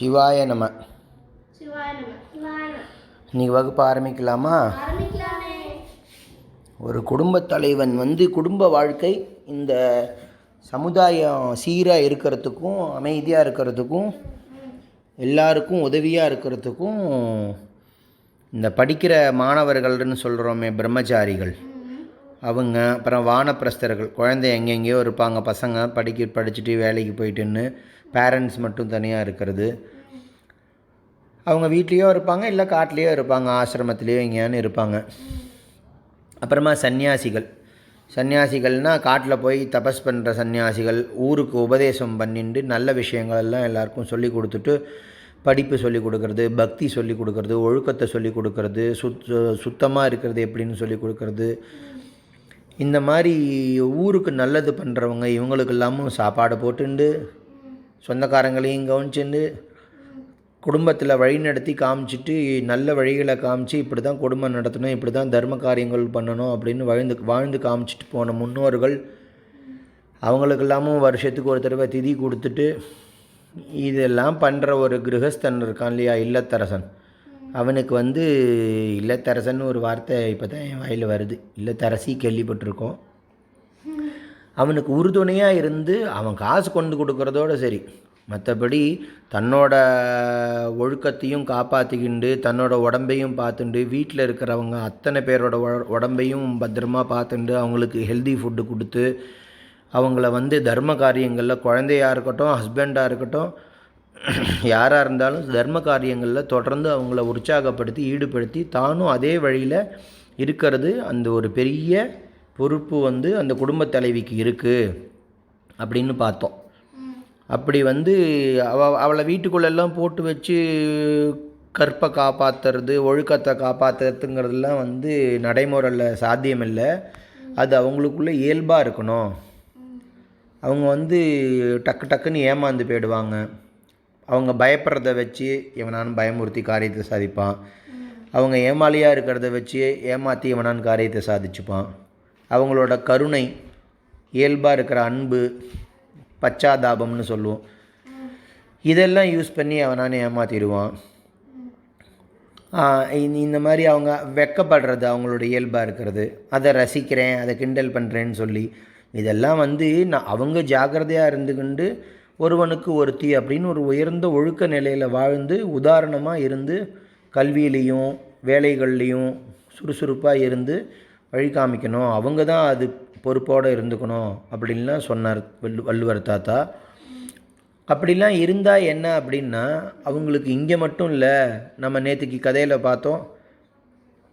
சிவாய நம. இன்னைக்கு வகுப்பு ஆரம்பிக்கலாமா? ஆரம்பிக்கலாமே. ஒரு குடும்பத் தலைவன் வந்து குடும்ப வாழ்க்கை இந்த சமுதாயம் சீராக இருக்கிறதுக்கும் அமைதியாக இருக்கிறதுக்கும் எல்லாருக்கும் உதவியாக இருக்கிறதுக்கும் இந்த படிக்கிற மாணவர்கள்னு சொல்கிறோமே பிரம்மச்சாரிகள். அவங்க அப்புறம் வானப்பிரஸ்தர்கள். குழந்தை எங்கெங்கேயோ இருப்பாங்க பசங்க படிக்க படிச்சுட்டு வேலைக்கு போயிட்டுன்னு பேரண்ட்ஸ் மட்டும் தனியாக இருக்கிறது. அவங்க வீட்லேயோ இருப்பாங்க இல்லை காட்டிலேயோ இருப்பாங்க ஆசிரமத்திலேயோ எங்கேயானு இருப்பாங்க. அப்புறமா சன்னியாசிகள். சன்னியாசிகள்னால் காட்டில் போய் தபஸ் பண்ணுற சன்னியாசிகள் ஊருக்கு உபதேசம் பண்ணிட்டு நல்ல விஷயங்கள் எல்லாம் எல்லாருக்கும் சொல்லி கொடுத்துட்டு படிப்பு சொல்லி கொடுக்கறது பக்தி சொல்லி கொடுக்கறது ஒழுக்கத்தை சொல்லி கொடுக்கறது சுத் சுத்தமாக இருக்கிறது எப்படின்னு சொல்லி கொடுக்கறது. இந்த மாதிரி ஊருக்கு நல்லது பண்ணுறவங்க இவங்களுக்கு எல்லாமும் சாப்பாடு போட்டுண்டு சொந்தக்காரங்களையும் கவனிச்சுண்டு குடும்பத்தில் வழி நடத்தி காமிச்சிட்டு நல்ல வழிகளை காமிச்சு இப்படி தான் குடும்பம் நடத்தணும் இப்படி தான் தர்ம காரியங்கள் பண்ணணும் அப்படின்னு வாழ்ந்து வாழ்ந்து காமிச்சிட்டு போன முன்னோர்கள் அவங்களுக்கெல்லாமும் வருஷத்துக்கு ஒரு தடவை திதி கொடுத்துட்டு இதெல்லாம் பண்ணுற ஒரு கிரகஸ்தன் இருக்கான் இல்லையா இல்லத்தரசன். அவனுக்கு வந்து இல்லத்தரசன் ஒரு வார்த்தை இப்போ தான் என் வாயில் வருது. இல்லத்தரசி கேள்விப்பட்டிருக்கோம். அவனுக்கு உறுதுணையாக இருந்து அவன் காசு கொண்டு கொடுக்குறதோட சரி. மற்றபடி தன்னோட ஒழுக்கத்தையும் காப்பாற்றிக்கிண்டு தன்னோட உடம்பையும் பார்த்துண்டு வீட்டில் இருக்கிறவங்க அத்தனை பேரோட உடம்பையும் பத்திரமா பார்த்துண்டு அவங்களுக்கு ஹெல்தி ஃபுட்டு கொடுத்து அவங்கள வந்து தர்ம காரியங்களில் குழந்தையாக இருக்கட்டும் ஹஸ்பண்டாக இருக்கட்டும் யாராக இருந்தாலும் தர்ம காரியங்களில் தொடர்ந்து அவங்கள உற்சாகப்படுத்தி ஈடுபடுத்தி தானும் அதே வழியில் இருக்கிறது அந்த ஒரு பெரிய பொறுப்பு வந்து அந்த குடும்பத் தலைவிக்கு இருக்குது அப்படின்னு பார்த்தோம். அப்படி வந்து அவ அவளை வீட்டுக்குள்ளெல்லாம் போட்டு வச்சு கற்பை காப்பாற்றுறது ஒழுக்கத்தை காப்பாற்றுறதுங்கிறதுலாம் வந்து நடைமுறையில் சாத்தியமில்லை. அது அவங்களுக்குள்ள இயல்பாக இருக்கணும். அவங்க வந்து டக்கு டக்குன்னு ஏமாந்து போயிடுவாங்க. அவங்க பயப்படுறத வச்சு இவனான் பயமுறுத்தி காரியத்தை சாதிப்பான். அவங்க ஏமாலியாக இருக்கிறத வச்சு ஏமாற்றி இவனான் காரியத்தை சாதிச்சுப்பான். அவங்களோட கருணை இயல்பாக இருக்கிற அன்பு பச்சாதாபம்னு சொல்லுவோம். இதெல்லாம் யூஸ் பண்ணி அவனானே ஏமாற்றிடுவான் இந்த இந்த மாதிரி அவங்க வெக்கப்படுறது அவங்களோட இயல்பாக இருக்கிறது. அதை ரசிக்கிறேன் அதை கிண்டல் பண்ணுறேன்னு சொல்லி. இதெல்லாம் வந்து நான் அவங்க ஜாக்கிரதையாக இருந்துக்கிண்டு ஒருவனுக்கு ஒருத்தி அப்படின்னு ஒரு உயர்ந்த ஒழுக்க நிலையில் வாழ்ந்து உதாரணமாக இருந்து கல்வியிலையும் வேலைகள்லேயும் சுறுசுறுப்பாக இருந்து வழி காமிக்கணும். அவங்க தான் அது பொறுப்போடு இருந்துக்கணும் அப்படின்லாம் சொன்னார் வள்ளு வள்ளுவர் தாத்தா. அப்படிலாம் இருந்தால் என்ன அப்படின்னா அவங்களுக்கு இங்கே மட்டும் இல்லை நம்ம நேற்றுக்கு கதையில் பார்த்தோம்.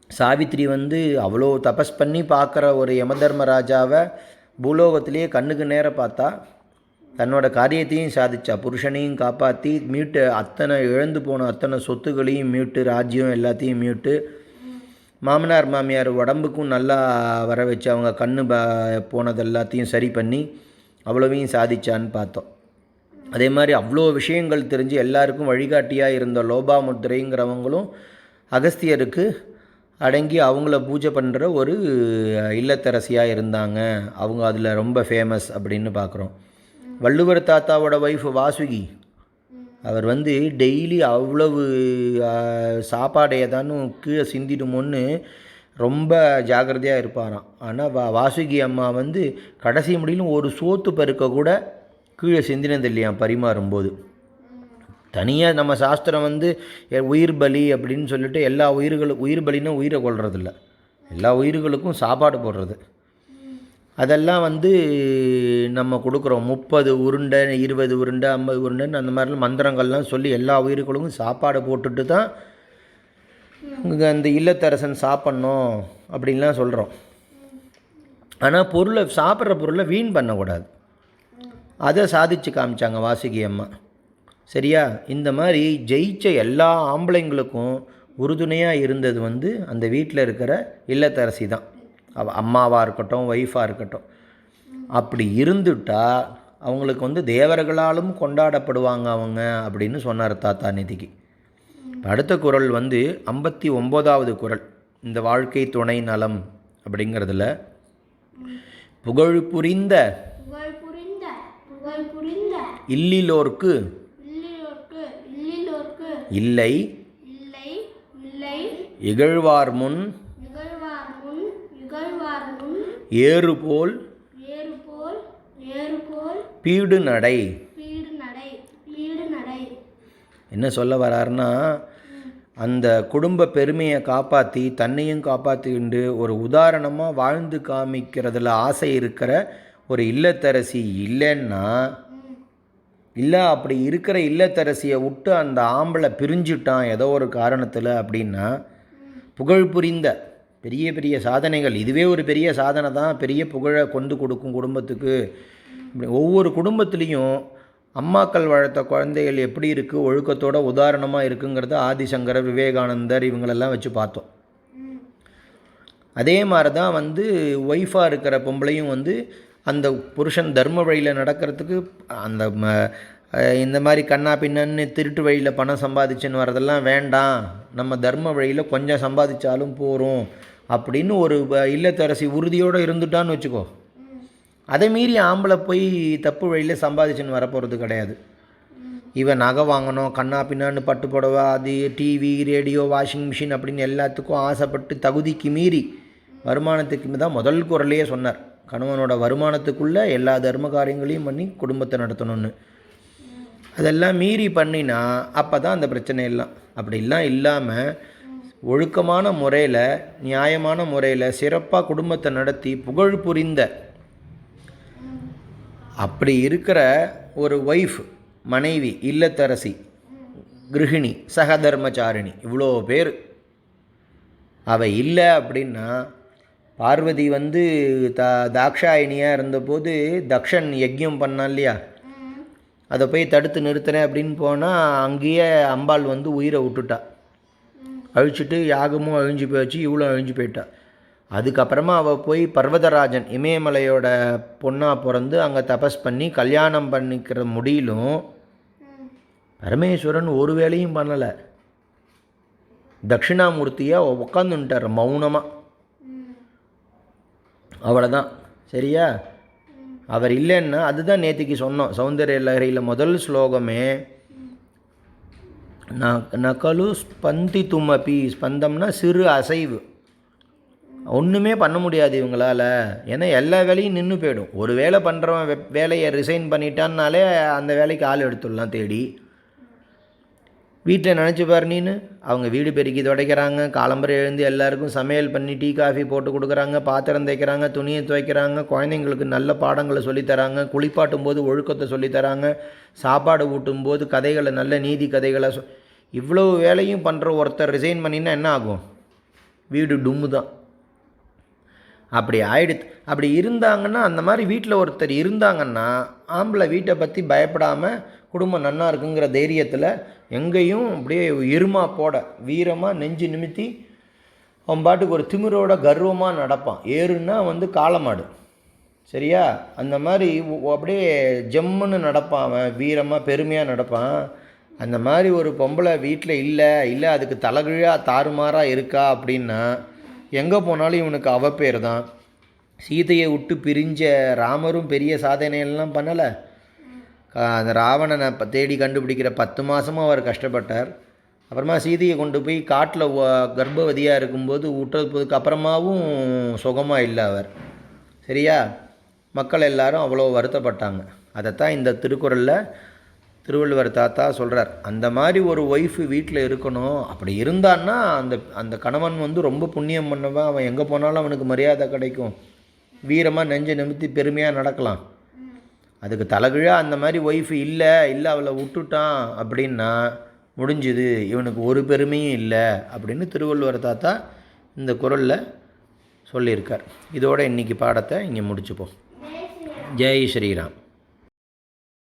சாவித்திரி வந்து அவ்வளோ தபஸ் பண்ணி பார்க்குற ஒரு யமதர்மராஜாவை பூலோகத்திலேயே கண்ணுக்கு நேராக பார்த்தா தன்னோட காரியத்தையும் சாதிச்சா. புருஷனையும் காப்பாற்றி மீட்டு அத்தனை இழந்து போன அத்தனை சொத்துக்களையும் மீட்டு ராஜ்யம் எல்லாத்தையும் மீட்டு மாமனார் மாமியார் உடம்புக்கும் நல்லா வர வச்சு அவங்க கண்ணு ப போனது எல்லாத்தையும் சரி பண்ணி அவ்வளவையும் சாதிச்சான்னு பார்த்தோம். அதே மாதிரி அவ்வளோ விஷயங்கள் தெரிஞ்சு எல்லாருக்கும் வழிகாட்டியாக இருந்த லோபாமுத்திரைங்கிறவங்களும் அகஸ்தியருக்கு அடங்கி அவங்கள பூஜை பண்ணுற ஒரு இல்லத்தரசியாக இருந்தாங்க. அவங்க அதில் ரொம்ப ஃபேமஸ் அப்படின்னு பார்க்குறோம் வள்ளுவர் தாத்தாவோட ஒய்ஃப் வாசுகி. அவர் வந்து டெய்லி அவ்வளவு ஆ, சாப்பாடு ஏதானும் கீழே சிந்திடுமோன்னு ரொம்ப ஜாக்கிரதையாக இருப்பாராம். ஆனால் வா வாசுகி அம்மா வந்து கடைசி முடியிலும் ஒரு சோத்து பருக்க கூட கீழே சிந்தினது இல்லையாம் பரிமாறும்போது. தனியாக நம்ம சாஸ்திரம் வந்து உயிர் பலி அப்படின்னு சொல்லிட்டு எல்லா உயிர்களும் உயிர் பலின்னா உயிரை கொள்றதில்ல எல்லா உயிர்களுக்கும் சாப்பாடு போடுறது. அதெல்லாம் வந்து நம்ம கொடுக்குறோம். முப்பது உருண்டை இருபது உருண்டை ஐம்பது உருண்டைன்னு அந்த மாதிரிலாம் மந்திரங்கள்லாம் சொல்லி எல்லா உயிர்களுக்கும் சாப்பாடு போட்டுட்டு தான் அந்த இல்லத்தரசன் சாப்பிட்ணும் அப்படின்லாம் சொல்கிறோம் ஆனால் பொருளை சாப்பிட்ற பொருளை வீண் பண்ணக்கூடாது. அதை சாதிச்சு காமிச்சாங்க வாசுகி அம்மா. சரியா? இந்த மாதிரி ஜெயிச்ச எல்லா ஆம்பளைங்களுக்கும் உறுதுணையாக இருந்தது வந்து அந்த வீட்டில் இருக்கிற இல்லத்தரசி தான். அம்மாவாக இருக்கட்டும் ஒய்ஃபாக இருக்கட்டும். அப்படி இருந்துட்டா அவங்களுக்கு வந்து தேவர்களாலும் கொண்டாடப்படுவாங்க அவங்க அப்படின்னு சொன்னார் தாத்தா நிதிக்கு. அடுத்த குறள் வந்து ஐம்பத்தி ஒம்போதாவது குறள் இந்த வாழ்க்கை துணை நலம் அப்படிங்கிறதுல புகழ் புரிந்த இல்லிலோர்க்கு இல்லி. இகழ்வார் முன் முன் ஏறு போல் ஏறு போல் ஏறு போல் பீடு நடை பீடு நடை பீடு நடை என்ன சொல்ல வராருன்னா அந்த குடும்ப பெருமையை காப்பாற்றி தன்னையும் காப்பாற்றிக்கிண்டு ஒரு உதாரணமாக வாழ்ந்து காமிக்கிறதுல ஆசை இருக்கிற ஒரு இல்லத்தரசி இல்லைன்னா இல்லை அப்படி இருக்கிற இல்லத்தரசியை விட்டு அந்த ஆம்பளை பிரிஞ்சுட்டான் ஏதோ ஒரு காரணத்தில் அப்படின்னா புகழ் புரிந்த பெரிய பெரிய சாதனைகள். இதுவே ஒரு பெரிய சாதனை தான். பெரிய புகழை கொண்டு கொடுக்கும் குடும்பத்துக்கு. ஒவ்வொரு குடும்பத்துலேயும் அம்மாக்கள் வளர்த்த குழந்தைகள் எப்படி இருக்குது ஒழுக்கத்தோட உதாரணமாக இருக்குங்கிறத ஆதிசங்கர் விவேகானந்தர் இவங்களெல்லாம் வச்சு பார்த்தோம். அதே மாதிரி தான் வந்து ஒய்ஃபாக இருக்கிற பொம்பளையும் வந்து அந்த புருஷன் தர்ம வழியில் நடக்கிறதுக்கு அந்த ம- இந்த மாதிரி கண்ணா பின்னன்னு திருட்டு வழியில் பணம் சம்பாதிச்சுன்னு வரதெல்லாம் வேண்டாம். நம்ம தர்ம வழியில் கொஞ்சம் சம்பாதிச்சாலும் போகிறோம் அப்படின்னு ஒரு வ- இல்லத்தரசி உறுதியோடு இருந்துட்டான்னு வச்சுக்கோ. அதை மீறி ஆம்பளை போய் தப்பு வழியில் சம்பாதிச்சுன்னு வரப்போகிறது கிடையாது. இவன் நகை வாங்கணும் கண்ணா பின்னான்னு பட்டு புடவை அது டிவி ரேடியோ வாஷிங் மிஷின் அப்படின்னு எல்லாத்துக்கும் ஆசைப்பட்டு தகுதிக்கு மீறி வருமானத்துக்கு தான் முதல் குரலையே சொன்னார். கணவனோட வருமானத்துக்குள்ளே எல்லா தர்ம காரியங்களையும் பண்ணி குடும்பத்தை நடத்தணும்னு. அதெல்லாம் மீறி பண்ணினா அப்போ தான் அந்த பிரச்சனை எல்லாம். அப்படிலாம் இல்லாமல் ஒழுக்கமான முறையில் நியாயமான முறையில் சிறப்பாக குடும்பத்தை நடத்தி புகழ் புரிந்த அப்படி இருக்கிற ஒரு ஒய்ஃப் மனைவி இல்லத்தரசி கிருஹிணி சகதர்மச்சாரிணி இவ்வளோ பேர். அவள் இல்லை அப்படின்னா பார்வதி வந்து த தாக்ஷாயினியாக இருந்தபோது தக்ஷன் யஜ்யம் பண்ணான் இல்லையா? அதை போய் தடுத்து நிறுத்துறேன் அப்படின்னு போனால் அங்கேயே அம்பாள் வந்து உயிரை விட்டுட்டா. அழிச்சிட்டு யாகமும் அழிஞ்சு போயிடுச்சு இவ்வளோ அழிஞ்சு போயிட்டா. அதுக்கப்புறமா அவள் போய் பர்வதராஜன் இமயமலையோட பொண்ணாக பிறந்து அங்கே தபஸ் பண்ணி கல்யாணம் பண்ணிக்கிற முடியிலும் பரமேஸ்வரன் ஒரு வேலையும் பண்ணலை. தட்சிணாமூர்த்தியாக உட்காந்துட்டார் மௌனமாக அவ்வளோதான் சரியா? அவர் இல்லைன்னா அதுதான் நேத்திக்கு சொன்னோம் சௌந்தர்ய லகரியில் முதல் ஸ்லோகமே நகலு ஸ்பந்தி துமபி ஸ்பந்தம்னா சிறு அசைவு. ஒன்றுமே பண்ண முடியாது இவங்களால. ஏன்னா எல்லா வேலையும் நின்று போயிடும். ஒரு வேலை பண்ணுறவன் வேலையை ரிசைன் பண்ணிட்டான்னாலே அந்த வேலைக்கு ஆள் எடுத்துடலாம் தேடி. வீட்டில் நினச்சி பாரு நீனு. அவங்க வீடு பெருக்கி துடைக்கிறாங்க. காலம்பரை எழுந்து எல்லாருக்கும் சமையல் பண்ணி டீ காஃபி போட்டு கொடுக்குறாங்க. பாத்திரம் தைக்கிறாங்க துணியை துவைக்கிறாங்க. குழந்தைங்களுக்கு நல்ல பாடங்களை சொல்லித் தராங்க குளிப்பாட்டும் போது ஒழுக்கத்தை சொல்லித்தராங்க. சாப்பாடு ஊட்டும் போது கதைகளை நல்ல நீதி கதைகளை சொ இவ்வளவு வேலையும் பண்ணுற ஒருத்தர் ரிசைன் பண்ணினா என்ன ஆகும்? வீடு டும்மு தான் அப்படி ஆயிடுது. அப்படி இருந்தாங்கன்னா அந்த மாதிரி வீட்டில் ஒருத்தர் இருந்தாங்கன்னா ஆம்பளை வீட்டை பற்றி பயப்படாமல் குடும்பம் நன்னா இருக்குங்கிற தைரியத்தில் எங்கேயும் அப்படியே இருமா போட வீரமாக நெஞ்சு நிமித்தி அவன் பாட்டுக்கு ஒரு திமிரோட கர்வமாக நடப்பான். ஏறுன்னா வந்து காளமாடு. சரியா? அந்த மாதிரி அப்படியே ஜம்முன்னு நடப்பான் அவன் வீரமாக பெருமையாக நடப்பான். அந்த மாதிரி ஒரு பொம்பளை வீட்டில் இல்லை இல்லை அதுக்கு தலைகீழாக தாறுமாறாக இருக்கா அப்படின்னா எங்கே போனாலும் இவனுக்கு அவ பேர் தான் சீதையை விட்டு பிரிஞ்ச ராமரும் பெரிய சாதனையெல்லாம் பண்ணலை. அந்த ராவணனை தேடி கண்டுபிடிக்கிற பத்து மாதமும் அவர் கஷ்டப்பட்டார். அப்புறமா சீதையை கொண்டு போய் காட்டில் கர்ப்பவதியாக இருக்கும்போது விட்டதுக்கு அப்புறமாவும் சுகமாக இல்லை அவர். சரியா? மக்கள் எல்லாரும் அவ்வளோ வருத்தப்பட்டாங்க. அதைத்தான் இந்த திருக்குறளில் திருவள்ளுவர் தாத்தா சொல்கிறார் அந்த மாதிரி ஒரு ஒய்ஃபு வீட்டில் இருக்கணும். அப்படி இருந்தான்னா அந்த அந்த கணவன் வந்து ரொம்ப புண்ணியம் பண்ணவன் அவன் எங்கே போனாலும் அவனுக்கு மரியாதை கிடைக்கும். வீரமாக நெஞ்சை நிமித்தி பெருமையாக நடக்கலாம். அதுக்கு தலைகீழாக அந்த மாதிரி ஒய்ஃபு இல்லை இல்லை அவளை விட்டுட்டான் அப்படின்னா முடிஞ்சுது. இவனுக்கு ஒரு பெருமையும் இல்லை அப்படின்னு திருவள்ளுவர் தாத்தா இந்த குரலில் சொல்லியிருக்கார். இதோட இன்னைக்கு பாடத்தை இங்கே முடிச்சுப்போம். ஜெய் ஸ்ரீராம்.